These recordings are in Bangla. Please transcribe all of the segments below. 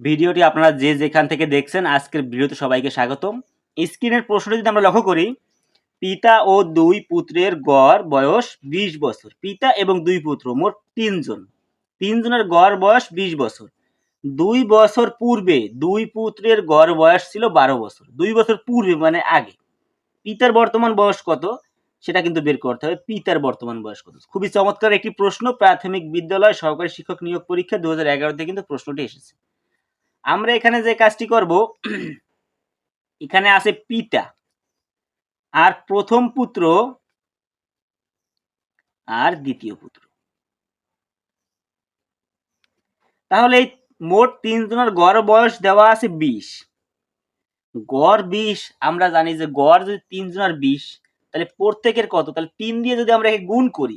ভিডিওটি আপনারা যে যেখান থেকে দেখছেন, আজকের ভিডিওতে সবাইকে স্বাগতম। স্ক্রিনের প্রশ্নটি যদি আমরা লক্ষ্য করি, পিতা ও দুই পুত্রের গড় বয়স বিশ বছর। পিতা এবং দুই পুত্র, মোট তিনজন। তিনজনের গড় বয়স বিশ বছর। দুই বছর পূর্বে দুই পুত্রের গড় বয়স ছিল বারো বছর। দুই বছর পূর্বে মানে আগে। পিতার বর্তমান বয়স কত? সেটা কিন্তু বের করতে হবে। পিতার বর্তমান বয়স কত? খুবই চমৎকার একটি প্রশ্ন। প্রাথমিক বিদ্যালয় সহকারী শিক্ষক নিয়োগ পরীক্ষা দু হাজার এগারোতে কিন্তু প্রশ্নটি এসেছে। আমরা এখানে যে কাজটি করব, এখানে আছে পিতা। আর প্রথম পুত্র আর দ্বিতীয় পুত্র। তাহলে এই মোট তিনজনের গড় বয়স দেওয়া আছে বিশ। গড় বিশ, আমরা জানি যে গড় যদি তিনজনের বিশ, তাহলে প্রত্যেকের কত? তাহলে তিন দিয়ে যদি আমরা গুণ করি,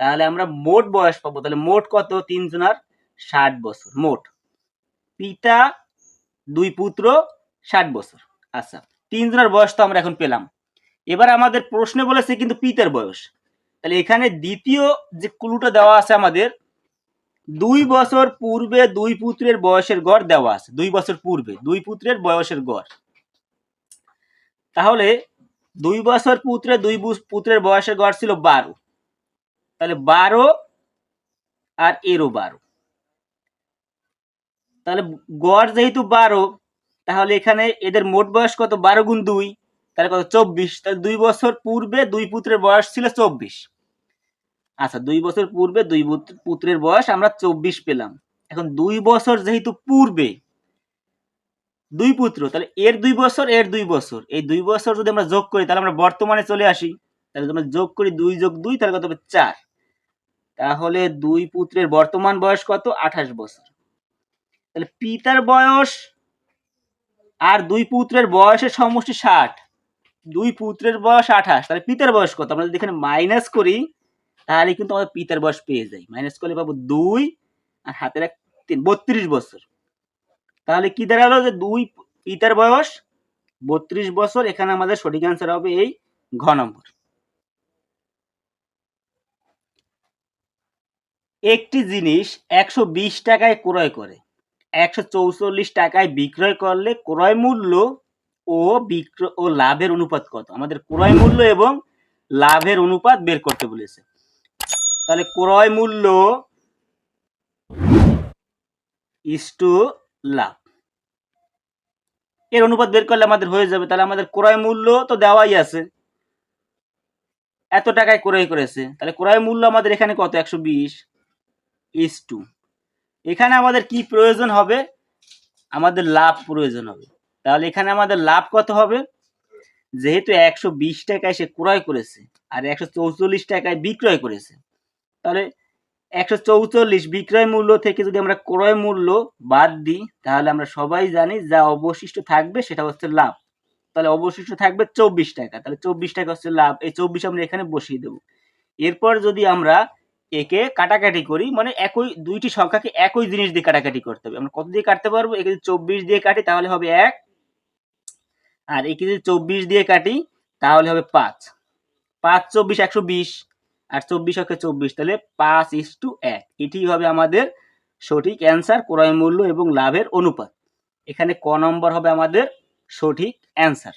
তাহলে আমরা মোট বয়স পাবো। তাহলে মোট কত? তিনজনের ষাট বছর, মোট। পিতা, দুই পুত্র, ষাট বছর। আচ্ছা তিনজনের বয়স তো আমরা এখন পেলাম। এবার আমাদের প্রশ্নে বলেছে কিন্তু পিতার বয়স। তাহলে এখানে দ্বিতীয় যে ক্লুটা দেওয়া আছে আমাদের, দুই বছর পূর্বে দুই পুত্রের বয়সের গড় দেওয়া আছে। দুই বছর পূর্বে, দুই পুত্রের বয়সের গড়। তাহলে দুই বছর পুত্রে দুই পুত্রের বয়সের গড় ছিল বারো। তাহলে বারো আর এরও বারো। তাহলে গড় যেহেতু বারো, তাহলে এখানে এদের মোট বয়স কত? বারো গুণ দুই, তাহলে কত? চব্বিশ। তাহলে দুই বছর পূর্বে দুই পুত্রের বয়স ছিল চব্বিশ। আচ্ছা দুই বছর পূর্বে দুই পুত্র- পুত্রের বয়স আমরা চব্বিশ পেলাম। এখন দুই বছর যেহেতু পূর্বে দুই পুত্র, তাহলে এর দুই বছর, এর দুই বছর। এই দুই বছর যদি আমরা যোগ করি, তাহলে আমরা বর্তমানে চলে আসি। তাহলে আমরা যোগ করি দুই যোগ দুই, তাহলে কত হবে? চার। তাহলে দুই পুত্রের বর্তমান বয়স কত? আঠাশ বছর। তাহলে পিতার বয়স আর দুই পুত্রের বয়সের সমষ্টি ষাট। দুই পুত্রের বয়স আঠাশ, তাহলে পিতার বয়স কত? আমরা যদি এখানে মাইনাস করি তাহলে কিন্তু আমাদের পিতার বয়স পেয়ে যাই। মাইনাস করলে পাবো দুই আর হাতের এক তিন, বত্রিশ বছর। তাহলে কি দাঁড়াল যে দুই পিতার বয়স, বত্রিশ বছর, এখানে আমাদের সঠিক অ্যান্সার হবে এই ঘ নম্বর। একটি জিনিস একশো বিশ টাকায় ক্রয় করে। একশো চৌচল্লিশ টাকায় বিক্রয় করলে ক্রয় মূল্য ও বিক্রয় ও লাভের অনুপাত কত? আমাদের ক্রয় মূল্য এবং লাভের অনুপাত বের করতে বলেছে। তাহলে ক্রয় মূল্য ইস টু লাভ। এর অনুপাত বের করলে আমাদের হয়ে যাবে। তাহলে আমাদের ক্রয় মূল্য তো দেওয়াই আছে। এত টাকায় ক্রয় করেছে। তাহলে ক্রয় মূল্য আমাদের এখানে কত? একশো বিশ। ইস টু এখানে আমাদের কি প্রয়োজন হবে? আমাদের লাভ প্রয়োজন হবে। তাহলে এখানে আমাদের লাভ কত হবে? যেহেতু একশো বিশ টাকায় সে ক্রয় করেছে আর একশো চৌচল্লিশ টাকায় বিক্রয় করেছে। তাহলে একশো চৌচল্লিশ বিক্রয় মূল্য থেকে যদি আমরা ক্রয় মূল্য বাদ দিই, তাহলে আমরা সবাই জানি যা অবশিষ্ট থাকবে সেটা হচ্ছে লাভ। তাহলে অবশিষ্ট থাকবে চব্বিশ টাকা। তাহলে চব্বিশ টাকা হচ্ছে লাভ। এই চব্বিশ আমরা এখানে বসিয়ে দেবো। এরপর যদি আমরা একে কাটাকাটি করি মানে একই, দুইটি সংখ্যাকে একই জিনিস দিয়ে কাটাকাটি করতে হবে। আমরা কত দিয়ে কাটতে পারব? একে যদি চব্বিশ দিয়ে কাটি, তাহলে হবে এক। আর একে যদি চব্বিশ দিয়ে কাটি, তাহলে হবে পাঁচ। পাঁচ, চব্বিশ, একশো বিশ। আর চব্বিশ অক্ষে চব্বিশ, তাহলে পাঁচ ইস টু এক। এটি হবে আমাদের সঠিক অ্যান্সার, ক্রয় মূল্য এবং লাভের অনুপাত। এখানে ক নম্বর হবে আমাদের সঠিক অ্যান্সার।